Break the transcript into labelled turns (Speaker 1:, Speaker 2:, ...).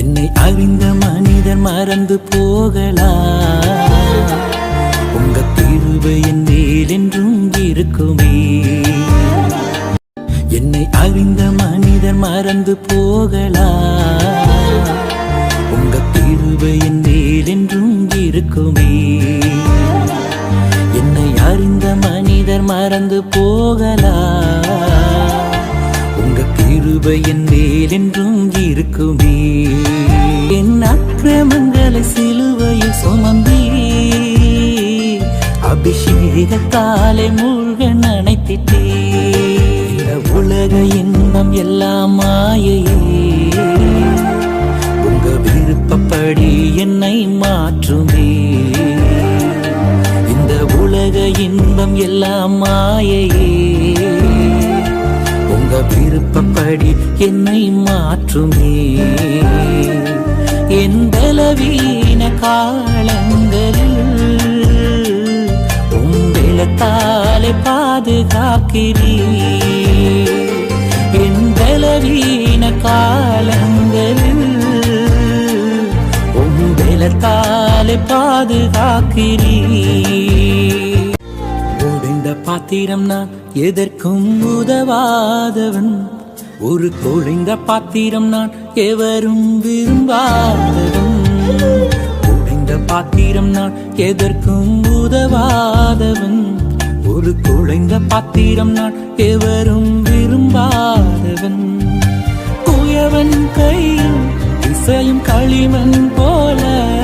Speaker 1: என்னை அறிந்த மனிதன் மறந்து போகலாம் உங்க தீர்வு என் மேல் என்றும் இருக்குமே. என்னை அறிந்த மனிதன் மறந்து போகலாம் உங்க தீர்வு என் மேல் என்றும் இருக்குமே. என்னை அறிந்த மனிதர் மறந்து போகலாம் உங்க கிருபை என் மேல் என்றும் இருக்குமே. என் அக்கிரமங்களை சிலுவையில் சுமந்தி அபிஷேகத்தாலே மூழ்க நினைத்திட்டே உலக இன்பம் எல்லாம் மாயையே. உங்க விருப்பப்படி என்னை மாற்றுமே. இந்த உலக இன்பம் எல்லாம் மாயையே. உங்க விருப்பப்படி என்னை மாற்றுமே. என் பலவீன காலங்களில் உங்களத்தாலே பாதுகாக்கிறீ என் பலவீன காலங்களில் உங்களத்தாலே பாதுகாக்கிறீ பாத்திரம் நான் எதற்கும் உதவாதவன். ஒரு குழைந்த பாத்திரம் நான் எவரும் விரும்பாதவன். உடைந்த பாத்திரம் நான் எதற்கும் உதவாதவன். ஒரு குழைந்த பாத்திரம் நான் எவரும் விரும்பாதவன். குயவன் கையும் இசையும் களிமண் போல